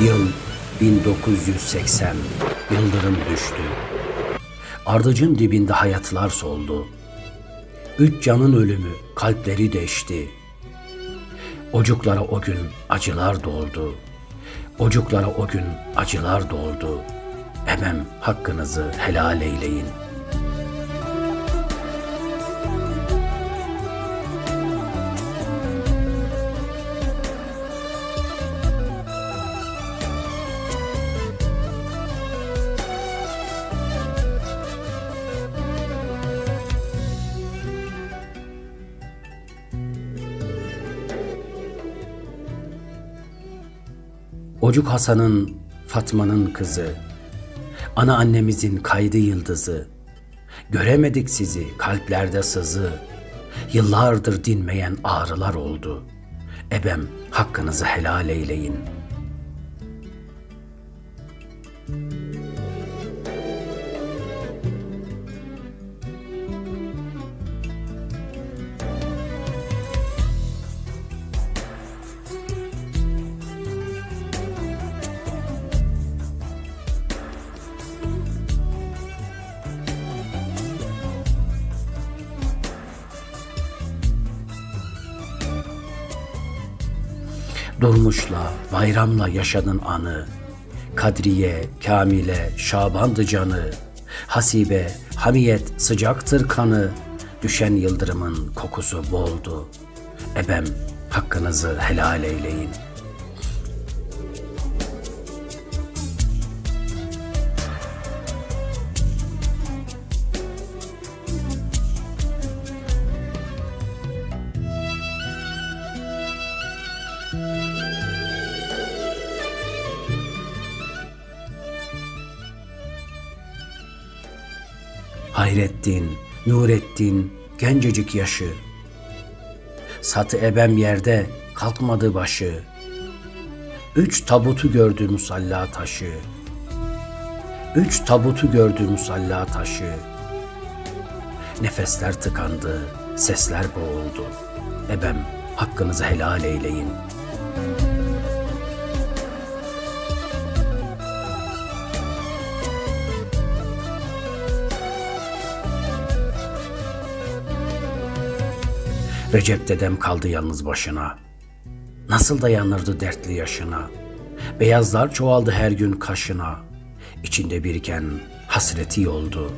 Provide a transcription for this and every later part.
Yıl 1980. Yıldırım düştü. Ardıcın dibinde hayatlar soldu. Üç canın ölümü kalpleri deşti. Ocuklara o gün acılar doldu. Ocuklara o gün acılar doldu. Emem hakkınızı helal eyleyin. Ocuk Hasan'ın, Fatma'nın kızı, ana annemizin kaydı yıldızı, göremedik sizi kalplerde sızı, yıllardır dinmeyen ağrılar oldu. Ebem hakkınızı helal eyleyin. Durmuşla, bayramla yaşadın anı. Kadriye, Kamile, Şabandı canı. Hasibe, hamiyet sıcaktır kanı. Düşen yıldırımın kokusu boldu. Ebem hakkınızı helal eyleyin. Hayrettin, Nurettin, gencecik yaşı. Satı ebem yerde kalkmadı başı. Üç tabutu gördü musalla taşı. Üç tabutu gördü musalla taşı. Nefesler tıkandı, sesler boğuldu. Ebem hakkınızı helal eyleyin. Recep dedem kaldı yalnız başına. Nasıl dayanırdı dertli yaşına? Beyazlar çoğaldı her gün kaşına. İçinde biriken hasreti oldu.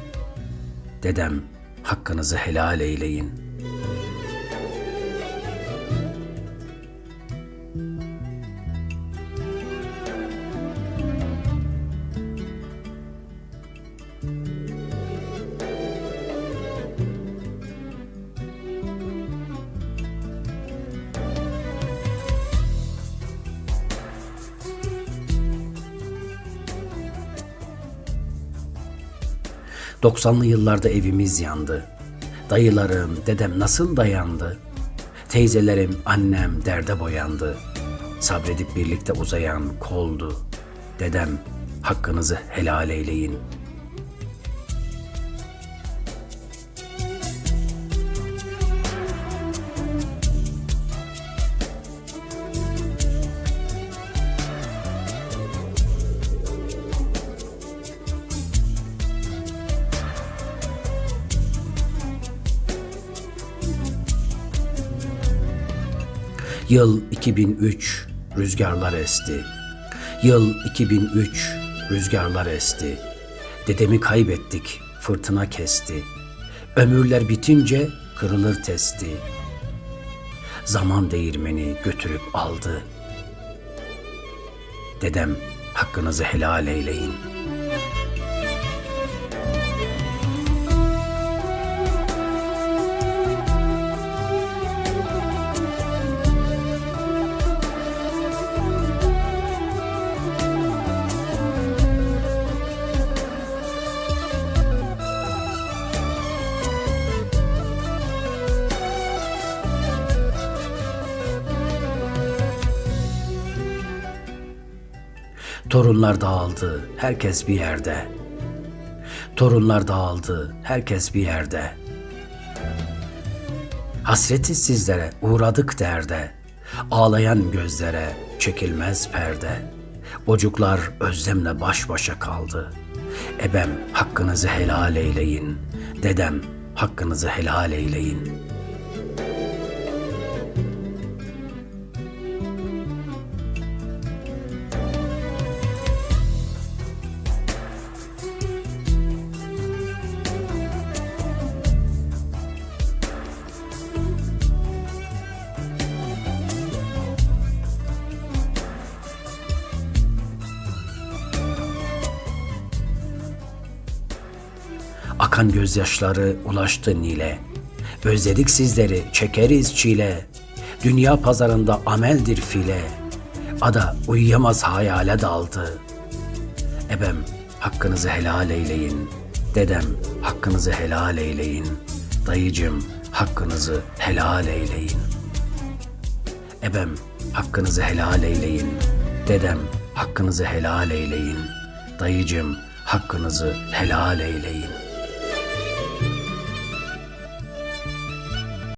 Dedem hakkınızı helal eyleyin. Doksanlı yıllarda evimiz yandı. Dayılarım, dedem nasıl dayandı? Teyzelerim, annem derde boyandı. Sabredip birlikte uzayan koldu. Dedem, hakkınızı helal eyleyin. Yıl 2003, rüzgarlar esti. Yıl 2003, rüzgarlar esti. Dedemi kaybettik, fırtına kesti. Ömürler bitince kırılır testi. Zaman değirmeni götürüp aldı. Dedem hakkınızı helal eyleyin. Torunlar dağıldı, herkes bir yerde. Torunlar dağıldı, herkes bir yerde. Hasreti sizlere uğradık derde. Ağlayan gözlere çekilmez perde. Bocuklar özlemle baş başa kaldı. Ebem hakkınızı helal eyleyin. Dedem hakkınızı helal eyleyin. Akan gözyaşları ulaştı Nil'e. Özledik sizleri, çekeriz çile. Dünya pazarında ameldir file. Ada uyuyamaz hayale daldı. Ebem hakkınızı helal eyleyin. Dedem hakkınızı helal eyleyin. Dayıcım hakkınızı helal eyleyin. Ebem hakkınızı helal eyleyin. Dedem hakkınızı helal eyleyin. Dayıcım hakkınızı helal eyleyin.